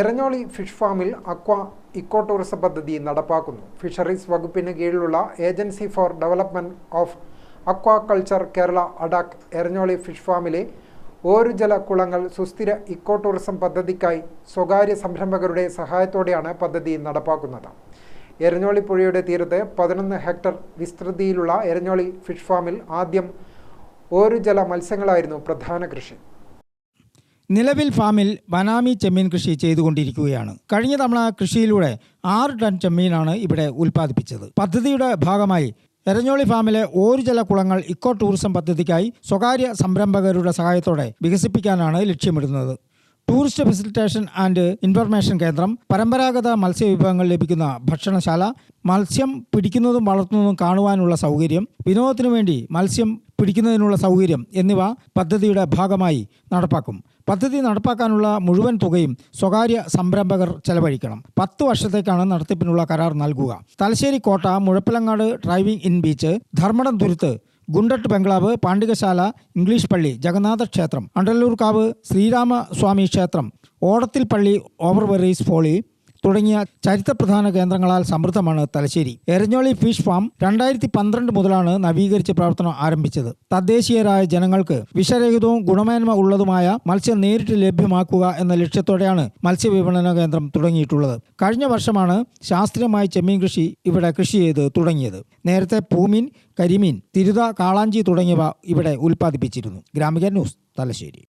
Eranholi fish ഫാമിൽ aqua eco tourism പദ്ധതി നടപ്പാക്കുന്നു. ഫിഷറീസ് വകുപ്പിന് കീഴിലുള്ള agency for development of aquaculture Kerala ADAK Eranholi fish ഫാമിലെ ഓരുജല കുളങ്ങൾ സുസ്ഥിര ഇക്കോ ടൂറിസം പദ്ധതിക്കായി സ്വകാര്യ സംരംഭകരുടെ സഹായത്തോടെയാണ് പദ്ധതി നടപ്പാക്കുന്നത്. എരഞ്ഞോളി പുഴയുടെ തീരത്ത് പതിനൊന്ന് ഹെക്ടർ വിസ്തൃതിയിലുള്ള എരഞ്ഞോളി ഫിഷ് ഫാമിൽ ആദ്യം ഓരുജല മത്സ്യങ്ങളായിരുന്നു പ്രധാന കൃഷി. നിലവിൽ ഫാമിൽ ബനാമി ചെമ്മീൻ കൃഷി ചെയ്തുകൊണ്ടിരിക്കുകയാണ്. കഴിഞ്ഞ തവണ കൃഷിയിലൂടെ ആറ് ടൺ ചെമ്മീനാണ് ഇവിടെ ഉൽപ്പാദിപ്പിച്ചത്. പദ്ധതിയുടെ ഭാഗമായി എരഞ്ഞോളി ഫാമിലെ ഓരുജല കുളങ്ങൾ ഇക്കോ ടൂറിസം പദ്ധതിക്കായി സ്വകാര്യ സംരംഭകരുടെ സഹായത്തോടെ വികസിപ്പിക്കാനാണ് ലക്ഷ്യമിടുന്നത്. ടൂറിസ്റ്റ് ഫെസിലിറ്റേഷൻ ആൻഡ് ഇൻഫർമേഷൻ കേന്ദ്രം പരമ്പരാഗത മത്സ്യവിഭവങ്ങൾ ലഭിക്കുന്ന ഭക്ഷണശാല മത്സ്യം പിടിക്കുന്നതും വളർത്തുന്നതും കാണുവാനുള്ള സൗകര്യം വിനോദത്തിനു വേണ്ടി മത്സ്യം പിടിക്കുന്നതിനുള്ള സൗകര്യം എന്നിവ പദ്ധതിയുടെ ഭാഗമായി നടപ്പാക്കും. പദ്ധതി നടപ്പാക്കാനുള്ള മുഴുവൻ തുകയും സ്വകാര്യ സംരംഭകർ ചെലവഴിക്കണം. പത്ത് വർഷത്തേക്കാണ് നടത്തിപ്പിനുള്ള കരാർ നൽകുക. തലശ്ശേരി കോട്ട Muzhappilangad driving in beach Dharmadam Thuruthu Gundert bungalow Pandikasala English പള്ളി ജഗന്നാഥ ക്ഷേത്രം അണ്ടല്ലൂർക്കാവ് ശ്രീരാമസ്വാമി ക്ഷേത്രം ഓടത്തിൽ പള്ളി ഓവർവെറീസ് ഫോളി തുടങ്ങിയ ചരിത്രപ്രധാന കേന്ദ്രങ്ങളാൽ സമൃദ്ധമാണ് തലശ്ശേരി. എരഞ്ഞോളി ഫിഷ് ഫാം രണ്ടായിരത്തി പന്ത്രണ്ട് മുതലാണ് നവീകരിച്ച് പ്രവർത്തനം ആരംഭിച്ചത്. തദ്ദേശീയരായ ജനങ്ങൾക്ക് വിഷരഹിതവും ഗുണമേന്മ ഉള്ളതുമായ മത്സ്യം നേരിട്ട് ലഭ്യമാക്കുക എന്ന ലക്ഷ്യത്തോടെയാണ് മത്സ്യവിപണന കേന്ദ്രം തുടങ്ങിയിട്ടുള്ളത്. കഴിഞ്ഞ വർഷമാണ് ശാസ്ത്രീയമായി ചെമ്മീൻ കൃഷി ഇവിടെ കൃഷി ചെയ്ത് തുടങ്ങിയത്. നേരത്തെ പൂമീൻ കരിമീൻ തിരുത കാളാഞ്ചി തുടങ്ങിയവ ഇവിടെ ഉൽപ്പാദിപ്പിച്ചിരുന്നു. ഗ്രാമിക ന്യൂസ് തലശ്ശേരി.